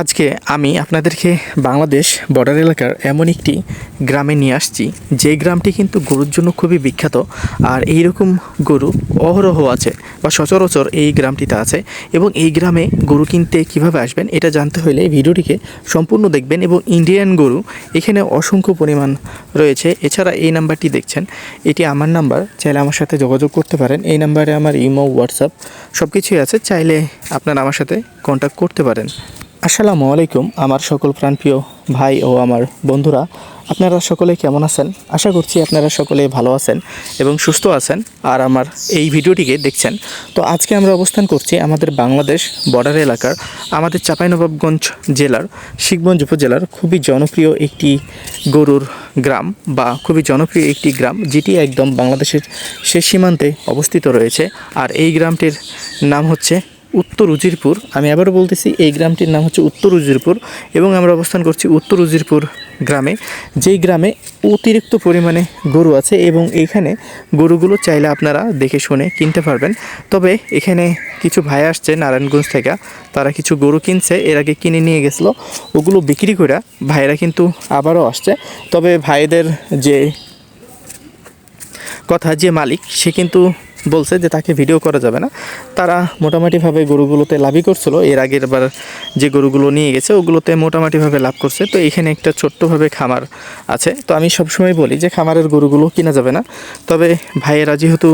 আজকে আমি আপনাদেরকে বাংলাদেশ বর্ডার এলাকার এমন একটি গ্রামে নিয়ে আসছি। যে গ্রামটি কিন্তু গরুর জন্য খুবই বিখ্যাত আর এই রকম গরু অহরহ আছে বা সচরাচর এই গ্রামটিতে আছে এবং এই গ্রামে গরু কিনতে কীভাবে আসবেন এটা জানতে হলে ভিডিওটিকে সম্পূর্ণ দেখবেন এবং ইন্ডিয়ান গরু এখানে অসংখ্য পরিমাণ রয়েছে। এছাড়া এই নাম্বারটি দেখছেন, এটি আমার নাম্বার, চাইলে আমার সাথে যোগাযোগ করতে পারেন। এই নাম্বারে আমার ইমো, হোয়াটসঅ্যাপ সব কিছুই আছে, চাইলে আপনারা আমার সাথে কন্ট্যাক্ট করতে পারেন। আসসালামু আলাইকুম, আমার সকল প্রাণপ্রিয় ভাই ও আমার বন্ধুরা। আপনারা সকলে কেমন আছেন? আশা করছি আপনারা সকলে ভালো আছেন এবং সুস্থ আছেন আর আমার এই ভিডিওটিকে দেখছেন। তো আজকে আমরা অবস্থান করছি আমাদের বাংলাদেশ বর্ডার এলাকার আমাদের চাঁপাইনবাবগঞ্জ জেলার, শিখগঞ্জ উপজেলার খুবই জনপ্রিয় একটি গরুর গ্রাম বা খুবই জনপ্রিয় একটি গ্রাম যেটি একদম বাংলাদেশের শেষ সীমান্তে অবস্থিত রয়েছে। আর এই গ্রামটির নাম হচ্ছে উত্তর উজিরপুর, আমি আবারও বলতেছি, এই গ্রামটির নাম হচ্ছে উত্তর উজিরপুর এবং আমরা অবস্থান করছি উত্তর উজিরপুর গ্রামে। যেই গ্রামে অতিরিক্ত পরিমাণে গরু আছে এবং এইখানে গরুগুলো চাইলে আপনারা দেখে শুনে কিনতে পারবেন। তবে এখানে কিছু ভাই আসছে নারায়ণগঞ্জ থেকে, তারা কিছু গরু কিনছে, এর আগে কিনে নিয়ে গেছিল। ওগুলো বিক্রি করে ভাইরা কিন্তু আবারও আসছে। তবে ভাইদের যে কথা, যে মালিক, সে কিন্তু বলছে যে তাকে ভিডিও করা যাবে না। তারা মোটামুটিভাবে গরুগুলোতে লাভই করছিল। এর আগের বার যে গরুগুলো নিয়ে গেছে, ওগুলোতে মোটামুটিভাবে লাভ করছে। তো এখানে একটা ছোট্টভাবে খামার আছে। তো আমি সবসময় বলি যে খামারের গরুগুলো কিনা যাবে না। তবে ভাইয়েরা যেহেতু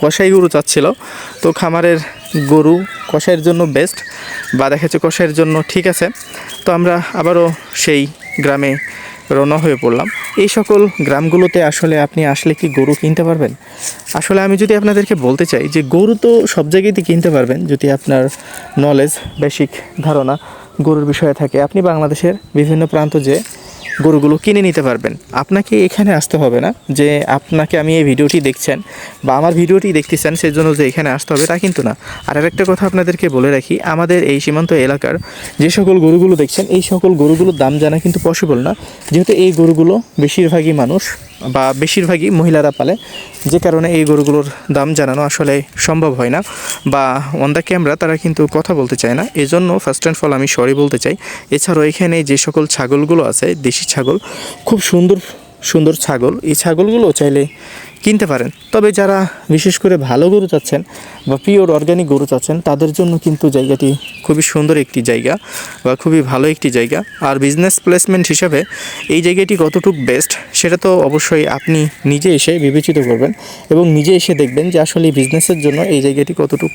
কষাই গরু চাচ্ছিল, তো খামারের গরু কষাইয়ের জন্য বেস্ট বা দেখা যাচ্ছে কষাইয়ের জন্য ঠিক আছে। তো আমরা আবারও সেই গ্রামে রওনা হয়ে পড়লাম। এই সকল গ্রামগুলোতে আসলে আপনি আসলে কি গরু কিনতে পারবেন? আসলে আমি যদি আপনাদেরকে বলতে চাই যে গরু তো সব জায়গাতেই কিনতে পারবেন, যদি আপনার নলেজ বেসিক ধারণা গরুর বিষয়ে থাকে। আপনি বাংলাদেশের বিভিন্ন প্রান্ত যে গরুগুলো কিনে নিতে পারবেন। আপনাকে এখানে আসতে হবে না যে আপনাকে আমি এই ভিডিওটি দেখছেন বা আমার ভিডিওটি দেখতেছেন সেজন্য যে এখানে আসতে হবে তা কিন্তু না। আর আরেকটা কথা আপনাদেরকে বলে রাখি, আমাদের এই সীমান্ত এলাকার যে সকল গরুগুলো দেখছেন, এই সকল গরুগুলোর দাম জানা কিন্তু পসিবল না। যেহেতু এই গরুগুলো বেশিরভাগই মানুষ বা বেশিরভাগই মহিলারা পালে। যে কারণে এই গরুগুলোর দাম জানানো আসলে সম্ভব হয় না বা অন দ্য ক্যামেরা তারা কিন্তু কথা বলতে চায় না। এজন্য ফার্স্ট অ্যান্ড ফল আমি সরি বলতে চাই। এছাড়াও এখানে যে সকল ছাগলগুলো আছে, দেশি ছাগল, খুব সুন্দর সুন্দর ছাগল। এই ছাগলগুলো চাইলে কিনতে পারেন। তবে যারা বিশেষ করে ভালো গরু চাচ্ছেন বা পিওর অর্গানিক গরু চাচ্ছেন, তাদের জন্য কিন্তু জায়গাটি খুবই সুন্দর একটি জায়গা বা খুবই ভালো একটি জায়গা। আর বিজনেস প্লেসমেন্ট হিসাবে এই জায়গাটি কতটুক বেস্ট সেটা তো অবশ্যই আপনি নিজে এসে বিবেচিত করবেন এবং নিজে এসে দেখবেন যে আসলে বিজনেসের জন্য এই জায়গাটি কতটুক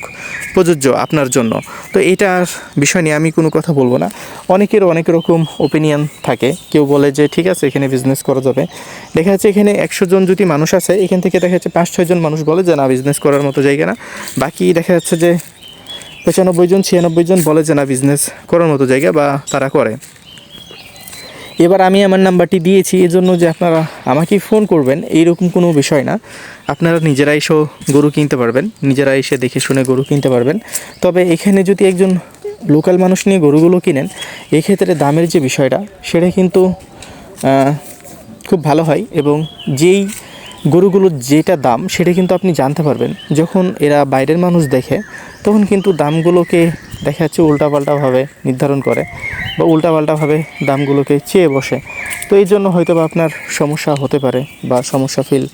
প্রযোজ্য আপনার জন্য। তো এটার বিষয় নিয়ে আমি কোনো কথা বলব না। অনেকের অনেক রকম ওপিনিয়ন থাকে। কেউ বলে যে, ঠিক আছে, এখানে বিজনেস করা যাবে। দেখা যাচ্ছে এখানে একশো জন যদি মানুষ আছে, এখান থেকে দেখা যাচ্ছে পাঁচ, ছয়জন মানুষ বলে যে না বিজনেস করার মতো জায়গা না। বাকি দেখা যাচ্ছে যে পঁচানব্বই জন, ছিয়ানব্বই জন বলে যে না বিজনেস করার মতো জায়গা বা তারা করে। এবার আমি আমার নাম্বারটি দিয়েছি, এজন্য যে আপনারা আমাকেই ফোন করবেন, এইরকম কোনো বিষয় না। আপনারা নিজেরা এসেও গরু কিনতে পারবেন নিজেরা এসে দেখে শুনে গরু কিনতে পারবেন। তবে এখানে যদি একজন লোকাল মানুষ নিয়ে গরুগুলো কিনেন, এক্ষেত্রে দামের যে বিষয়টা, সেটা কিন্তু খুব ভালো হয় এবং যেই গরুগুলোর যেটা দাম সেটা কিন্তু আপনি জানতে পারবেন। যখন এরা বাইরের মানুষ দেখে, তখন কিন্তু দামগুলোকে দেখা যাচ্ছে উল্টাপাল্টাভাবে নির্ধারণ করে বা উল্টাপাল্টাভাবে দামগুলোকে চেয়ে বসে। তো এই জন্য হয়তো বা আপনার সমস্যা হতে পারে বা সমস্যা ফিল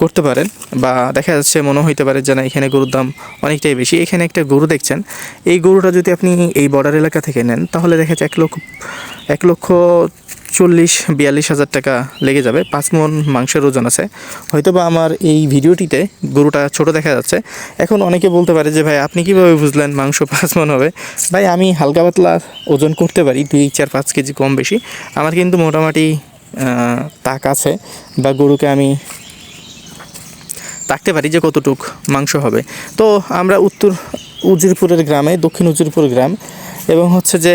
করতে পারেন বা দেখা যাচ্ছে মনে হইতে পারে যে না, এখানে গরুর দাম অনেকটাই বেশি। এখানে একটা গরু দেখছেন, এই গরুটা যদি আপনি এই বর্ডার এলাকা থেকে নেন, তাহলে দেখা যাচ্ছে এক লক্ষ এক লক্ষ চল্লিশ, বিয়াল্লিশ হাজার টাকা লেগে যাবে। পাঁচ মন মাংসের ওজন আছে। হয়তো বা আমার এই ভিডিওটিতে গরুটা ছোট দেখা যাচ্ছে। এখন অনেকে বলতে পারে যে, ভাই, আপনি কীভাবে বুঝলেন মাংস পাঁচ মন হবে? ভাই, আমি হালকা পাতলা ওজন করতে পারি, দুই, চার, পাঁচ কেজি কম বেশি। আমার কিন্তু মোটামুটি তাক আছে বা গরুকে আমি তাকতে পারি যে কতটুক মাংস হবে। তো আমরা উত্তর উজিরপুরের গ্রামে, দক্ষিণ উজিরপুর গ্রাম এবং হচ্ছে যে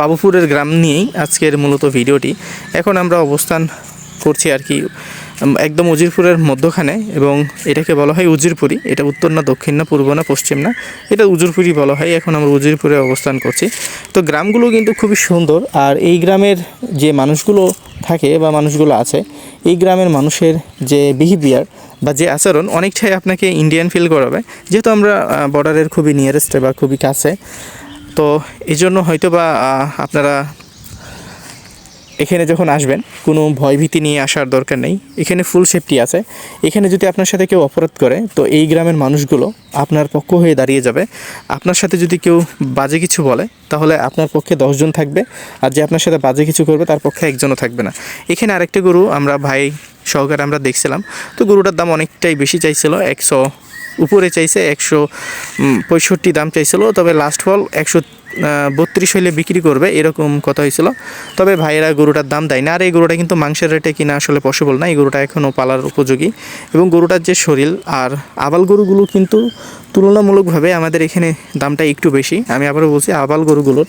বাবুপুরের গ্রাম নিয়েই আজকের মূলত ভিডিওটি। এখন আমরা অবস্থান করছি আর কি একদম উজিরপুরের মধ্যখানে এবং এটাকে বলা হয় উজিরপুরি। এটা উত্তর না দক্ষিণ না পূর্ব না পশ্চিম না, এটা উজিরপুরি বলা হয়। এখন আমরা উজিরপুরে অবস্থান করছি। তো গ্রামগুলো কিন্তু খুবই সুন্দর আর এই গ্রামের যে মানুষগুলো থাকে বা মানুষগুলো আছে, এই গ্রামের মানুষের যে বিহেভিয়ার বা যে আচরণ অনেকটাই আপনাকে ইন্ডিয়ান ফিল করাবে। যেহেতু আমরা বর্ডারের খুবই নিয়ারেস্টে বা খুবই কাছে, তো এই জন্য হয়তো বা আপনারা এখানে যখন আসবেন, কোনো ভয়ভীতি নিয়ে আসার দরকার নেই। এখানে ফুল সেফটি আছে। এখানে যদি আপনার সাথে কেউ অপরাধ করে, তো এই গ্রামের মানুষগুলো আপনার পক্ষ হয়ে দাঁড়িয়ে যাবে। আপনার সাথে যদি কেউ বাজে কিছু বলে, তাহলে আপনার পক্ষে দশজন থাকবে। আর যে আপনার সাথে বাজে কিছু করবে, তার পক্ষে একজনও থাকবে না। এখানে আরেকটা গরু আমরা ভাই সহকারে আমরা দেখছিলাম। তো গরুটার দাম অনেকটাই বেশি চাইছিল, একশো, উপরে চাইছে একশো পঁয়ষট্টি দাম চাইছিল। তবে লাস্ট ফল একশো বত্রিশ হইলে বিক্রি করবে, এরকম কথা হয়েছিল তবে ভাইয়েরা গরুটার দাম দেয় না, আর এই গরুটা কিন্তু মাংসের রেটে কিনা আসলে পসিবল না। এই গরুটা এখনও পালার উপযোগী। এবং গরুটার যে শরীর আর আবাল গরুগুলো কিন্তু তুলনামূলকভাবে আমাদের এখানে দামটা একটু বেশি। আমি আবারও বলছি, আবাল গরুগুলোর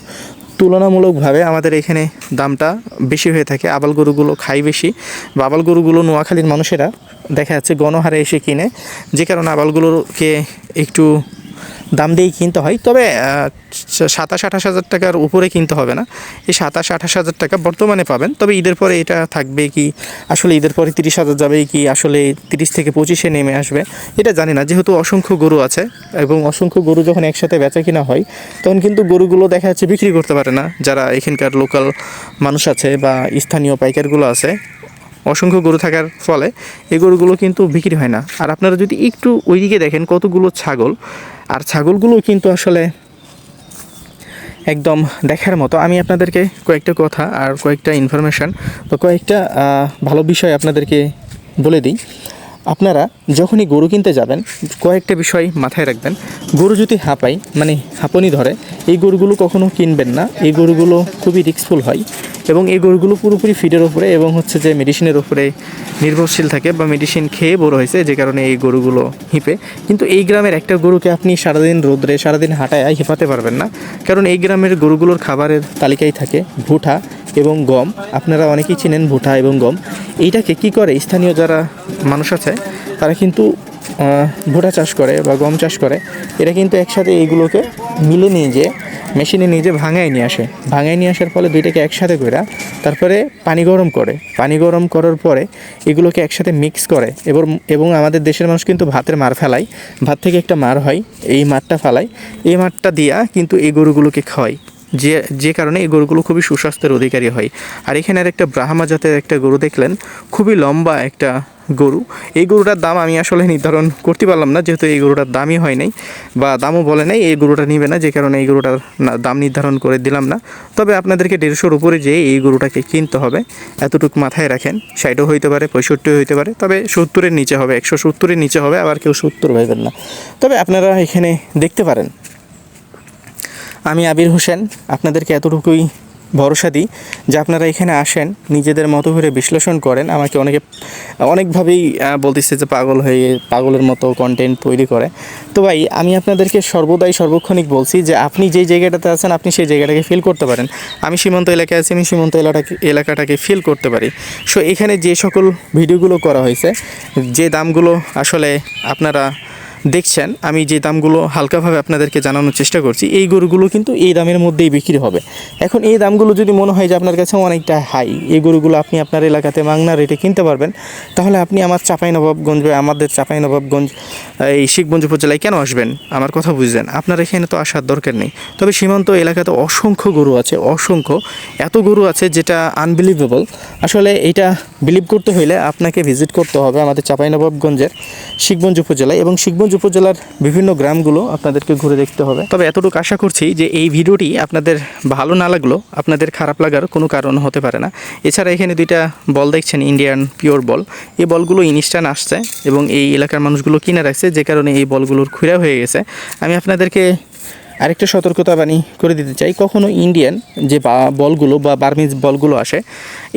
তুলনামূলকভাবে আমাদের এখানে দামটা বেশি হয়ে থাকে। আবাল গরুগুলো খাই বেশি। বা আবাল গরুগুলো নোয়াখালীর মানুষেরা দেখা যাচ্ছে গণহারে এসে কিনে। যে কারণে আবালগুলোকে একটু দাম দিয়েই কিনতে হয়। তবে সাতাশ, আঠাশ হাজার টাকার উপরে কিনতে হবে না। এই সাতাশ, আঠাশ হাজার টাকা বর্তমানে পাবেন। তবে ঈদের পরে এটা থাকবে কি, আসলে ঈদের পরে তিরিশ হাজার যাবে কি, আসলে তিরিশ থেকে পঁচিশে নেমে আসবে, এটা জানি না। যেহেতু অসংখ্য গরু আছে এবং অসংখ্য গরু যখন একসাথে বেচা কিনা হয়, তখন কিন্তু গরুগুলো দেখা যাচ্ছে বিক্রি করতে পারে না। যারা এখানকার লোকাল মানুষ আছে বা স্থানীয় পাইকারগুলো আছে অসংখ্য গরু থাকার ফলে এই গরুগুলো কিন্তু বিক্রি হয় না। আর আপনারা যদি একটু ওইদিকে দেখেন কতগুলো ছাগল, আর ছাগলগুলো কিন্তু আসলে একদম দেখার মতো। আমি আপনাদেরকে কয়েকটা কথা আর কয়েকটা ইনফরমেশান বা কয়েকটা ভালো বিষয় আপনাদেরকে বলে দিই। আপনারা যখনই গরু কিনতে যাবেন, কয়েকটা বিষয় মাথায় রাখবেন। গরু যদি হাঁপায় মানে হাঁপনি ধরে, এই গরুগুলো কখনো কিনবেন না। এই গরুগুলো খুবই রিস্কফুল হয়। এবং এই গরুগুলো পুরোপুরি ফিডের উপরে এবং হচ্ছে যে মেডিসিনের উপরে নির্ভরশীল থাকে বা মেডিসিন খেয়ে বড় হয়েছে, যে কারণে এই গরুগুলো হিপে। কিন্তু এই গ্রামের একটা গরুকে আপনি সারাদিন রোদ্রে, সারাদিন হাঁটায় হিপাতে পারবেন না। কারণ এই গ্রামের গরুগুলোর খাবারের তালিকায় থাকে ভুঠা এবং গম। আপনারা অনেকেই চিনেন ভুঠা এবং গম। এইটাকে কি করে? স্থানীয় যারা মানুষ আছে, তারা কিন্তু ভুটা চাষ করে বা গম চাষ করে। এরা কিন্তু একসাথে এইগুলোকে মিলে নিয়ে যেয়ে মেশিনে নিজে ভাঙায় নিয়ে আসে। ভাঙায় নিয়ে আসার ফলে দুইটাকে একসাথে করে তারপরে পানি গরম করে। পানি গরম করার পরে এগুলোকে একসাথে মিক্স করে। এবং এবং আমাদের দেশের মানুষ কিন্তু ভাতের মার ফেলায়। ভাত থেকে একটা মার হয়, এই মারটা ফেলায়। এই মারটা দিয়া কিন্তু এই গরুগুলোকে খাওয়ায়। যে যে কারণে এই গরুগুলো খুবই সুস্বাস্থ্যের অধিকারী হয়। আর এখানে আর একটা ব্রাহ্মা জাতের একটা গরু দেখলেন, খুবই লম্বা একটা গরু। এই গরুটার দাম আমি আসলে নির্ধারণ করতে পারলাম না, যেহেতু এই গরুটার দামই হয় নাই বা দামও বলে নাই, এই গরুটা নিবে না, যে কারণে এই গরুটার দাম নির্ধারণ করে দিলাম না। তবে আপনাদেরকে দেড়শোর উপরে যেয়ে এই গরুটাকে কিনতে হবে। এতটুকু মাথায় রাখেন, ষাটও হইতে পারে, পঁয়ষট্টিও হইতে পারে, তবে সত্তরের নিচে হবে, একশো সত্তরের নিচে হবে, আবার কেউ সত্তর ভাইবেন না। তবে আপনারা এখানে দেখতে পারেন আমি আবির হোসেন, আপনাদেরকে এতটুকুই ভরসা দিই যে আপনারা এখানে আসেন, নিজেদের মতো করে বিশ্লেষণ করেন। আমাকে অনেকে, অনেকভাবেই বলতেছে যে পাগল হয়ে পাগলের মতো কন্টেন্ট তৈরি করে। তো ভাই, আমি আপনাদেরকে সর্বদাই সর্বক্ষণিক বলছি যে আপনি যেই জায়গাটাতে আছেন, আপনি সেই জায়গাটাকে ফিল করতে পারেন। আমি সীমান্ত এলাকায় আছি, আমি সীমান্ত এলাকাটাকে এলাকাটাকে ফিল করতে পারি। সো এখানে যে সকল ভিডিওগুলো করা হয়েছে, যে দামগুলো আসলে আপনারা দেখছেন, আমি যে দামগুলো হালকাভাবে আপনাদেরকে জানানোর চেষ্টা করছি, এই গরুগুলো কিন্তু এই দামের মধ্যেই বিক্রি হবে। এখন এই দামগুলো যদি মনে হয় যে আপনার কাছে অনেকটা হাই, এই গরুগুলো আপনি আপনার এলাকাতে মাংনা রেটে কিনতে পারবেন, তাহলে আপনি আমার চাঁপাইনবাবগঞ্জ বা আমাদের চাঁপাইনবাবগঞ্জ, এই শিখগঞ্জ উপজেলায় কেন আসবেন? আমার কথা বুঝলেন। আপনার এখানে তো আসার দরকার নেই। তবে সীমান্ত এলাকাতে অসংখ্য গরু আছে, অসংখ্য। এত গরু আছে যেটা আনবিলিভেবল আসলে এটা বিলিভ করতে হইলে আপনাকে ভিজিট করতে হবে আমাদের চাঁপাইনবাবগঞ্জের শিখগঞ্জ উপজেলায় এবং শিখগঞ্জ উপজেলার বিভিন্ন গ্রামগুলো আপনাদেরকে ঘুরে দেখতে হবে। তবে এতটুকু আশা করছি যে এই ভিডিওটি আপনাদের ভালো না লাগল আপনাদের খারাপ লাগার কোনো কারণ হতে পারে না। এছাড়া এখানে দুইটা বল দেখছেন ইন্ডিয়ান পিওর বল এই বলগুলো ইনস্ট্যান্ট আসছে এবং এই এলাকার মানুষগুলো কিনে রাখছে, যে কারণে এই বলগুলোর খুঁড়া হয়ে গেছে। আমি আপনাদেরকে আরেকটা সতর্কতা বাণী করে দিতে চাই। কখনো ইন্ডিয়ান যে বলগুলো বা বার্মিজ বলগুলো আসে,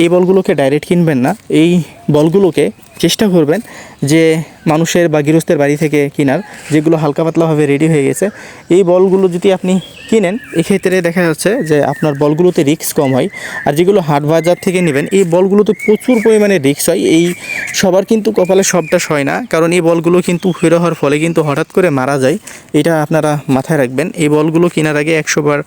এই বলগুলোকে ডাইরেক্ট কিনবেন না। এই বলগুলোকে চেষ্টা করবেন যে মানুষের বা গৃহস্থের বাড়ি থেকে কেনার, যেগুলো হালকা পাতলাভাবে রেডি হয়ে গেছে, এই বলগুলো যদি আপনি কিনেন, এক্ষেত্রে দেখা যাচ্ছে যে আপনার বলগুলোতে রিস্ক কম হয়। আর যেগুলো হাট বাজার থেকে নেবেন, এই বলগুলোতে প্রচুর পরিমাণে রিস্ক হয়। এই সবার কিন্তু কপালে সবটা হয় না, কারণ এই বলগুলো কিন্তু ফিরে হওয়ার ফলে কিন্তু হঠাৎ করে মারা যায়। এটা আপনারা মাথায় রাখবেন। এই বলগুলো কেনার আগে একশোবার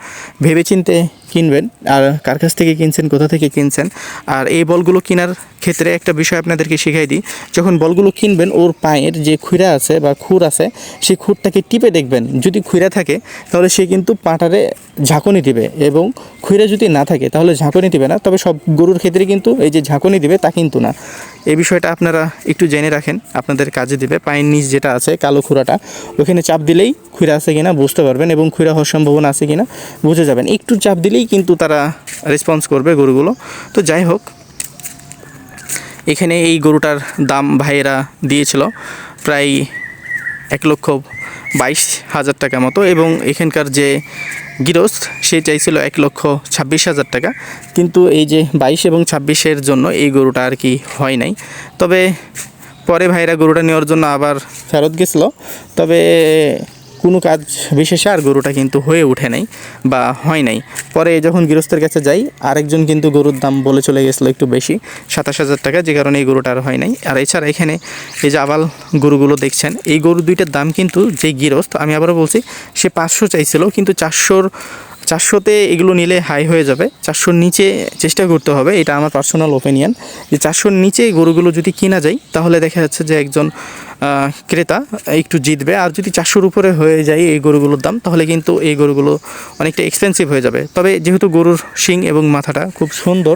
ভেবেচিন্তে কিনবেন, আর কার কাছ থেকে কিনছেন, কোথা থেকে কিনছেন, আর এই বলগুলো কেনার ক্ষেত্রে একটা বিষয় আপনাদেরকে শিখাই দিই। যখন বলগুলো কিনবেন ওর পায়ের যে খুঁড়া আছে বা খুর আছে, সেই খুরটাকে টিপে দেখবেন। যদি খুঁড়া থাকে, তাহলে সে কিন্তু পাটারে ঝাঁকুনি দিবে এবং খুঁড়ে যদি না থাকে, তাহলে ঝাঁকুনি দিবে না। তবে সব গরুর ক্ষেত্রে কিন্তু এই যে ঝাঁকুনি দিবে, তা কিন্তু না। এই বিষয়টা আপনারা একটু জেনে রাখেন, আপনাদের কাজে দিবে। পায়ের নিচ যেটা আছে, কালো খুঁড়াটা, ওখানে চাপ দিলেই খুঁড়া আছে কিনা বুঝতে পারবেন এবং খুঁড়া হওয়ার সম্ভাবনা আছে কিনা বুঝে যাবেন। একটু চাপ দিলেই কিন্তু তারা রেসপন্স করবে গরুগুলো। তো যাই হোক এখানে এই গরুটার দাম ভাইয়েরা দিয়েছিল প্রায় এক লক্ষ বাইশ হাজার টাকা মতো এবং এখানকার যে গৃহস্থ সে চাইছিল এক লক্ষ ছাব্বিশ হাজার টাকা। কিন্তু এই যে বাইশ এবং ছাব্বিশের জন্য এই গরুটা আর কি হয় নাই। তবে পরে ভাইরা গরুটা নেওয়ার জন্য আবার ফেরত গেছিল। তবে কোনো কাজ বিশেষে আর গরুটা কিন্তু হয়ে ওঠে নাই বা হয় নাই। পরে যখন গৃহস্থের কাছে যাই, আরেকজন কিন্তু গরুর দাম বলে চলে গেছিল একটু বেশি, সাতাশ হাজার টাকা, যে কারণে এই গরুটা আর হয় নাই। আর এছাড়া এখানে এই যে আবাল গরুগুলো দেখছেন, এই গরু দুইটার দাম কিন্তু যে গৃহস্থ, আমি আবারও বলছি, সে পাঁচশো চাইছিল, কিন্তু চারশোর চারশোতে এগুলো নিলে হাই হয়ে যাবে। চারশোর নিচে চেষ্টা করতে হবে, এটা আমার পার্সোনাল ওপিনিয়ন যে চারশোর নিচে গরুগুলো যদি কিনা যায়, তাহলে দেখা যাচ্ছে যে একজন ক্রেতা একটু জিতবে। আর যদি চারশোর উপরে হয়ে যায় এই গরুগুলোর দাম, তাহলে কিন্তু এই গরুগুলো অনেকটা এক্সপেন্সিভ হয়ে যাবে। তবে যেহেতু গরুর শিং এবং মাথাটা খুব সুন্দর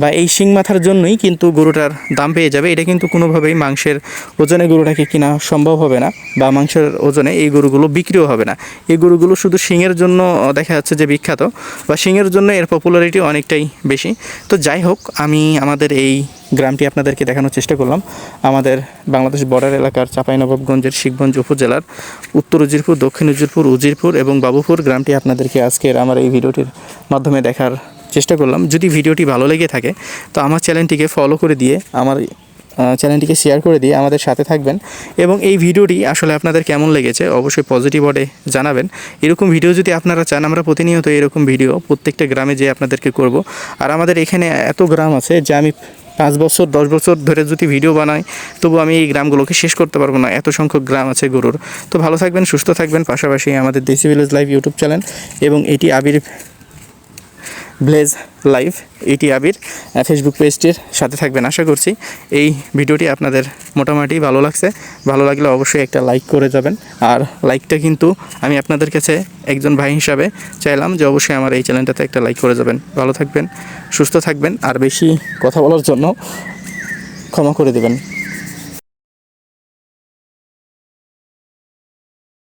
বা এই শিং মাথার জন্যই কিন্তু গরুটার দাম পেয়ে যাবে। এটা কিন্তু কোনোভাবেই মাংসের ওজনে গরুটাকে কিনা সম্ভব হবে না বা মাংসের ওজনে এই গরুগুলো বিক্রিও হবে না। এই গরুগুলো শুধু শিংয়ের জন্য দেখা যাচ্ছে যে বিখ্যাত বা শিংয়ের জন্য এর পপুলারিটি অনেকটাই বেশি। তো যাই হোক, আমি আমাদের এই গ্রামটি আপনাদেরকে দেখানোর চেষ্টা করলাম। আমাদের বাংলাদেশ বর্ডার এলাকার চাঁপাইনবাবগঞ্জের শিখগঞ্জ উপজেলার উত্তর উজিরপুর, দক্ষিণ উজিরপুর উজিরপুর এবং বাবুপুর গ্রামটি আপনাদেরকে আজকের আমার এই ভিডিওটির মাধ্যমে দেখার চেষ্টা করলাম। যদি ভিডিওটি ভালো লেগে থাকে, তো আমার চ্যানেলটিকে ফলো করে দিয়ে, আমার চ্যানেলটিকে শেয়ার করে দিয়ে আমাদের সাথে থাকবেন। এবং এই ভিডিওটি আসলে আপনাদের কেমন লেগেছে, অবশ্যই পজিটিভ ওয়ার্ডে জানাবেন। এরকম ভিডিও যদি আপনারা চান, আমরা প্রতিনিয়ত এরকম ভিডিও প্রত্যেকটা গ্রামে যেয়ে আপনাদেরকে করব। আর আমাদের এখানে এত গ্রাম আছে যে আমি পাঁচ বছর, দশ বছর ধরে যদি ভিডিও বানাই, তবু আমি এই গ্রামগুলোকে শেষ করতে পারব না। এত সংখ্যক গ্রাম আছে গরুর। তো ভালো থাকবেন, সুস্থ থাকবেন। পাশাপাশি আমাদের দেশি ভিলেজ লাইভ ইউটিউব চ্যানেল এবং এটি আবির ব্লেজ লাইভ এটি আবির ফেসবুক পেজটির সাথে থাকবেন। আশা করছি এই ভিডিওটি আপনাদের মোটামুটি ভালো লাগছে। ভালো লাগলে অবশ্যই একটা লাইক করে যাবেন। আর লাইকটা কিন্তু আমি আপনাদের কাছে একজন ভাই হিসাবে চাইলাম যে অবশ্যই আমার এই চ্যানেলটাতে একটা লাইক করে যাবেন। ভালো থাকবেন, সুস্থ থাকবেন, আর বেশি কথা বলার জন্য ক্ষমা করে দেবেন।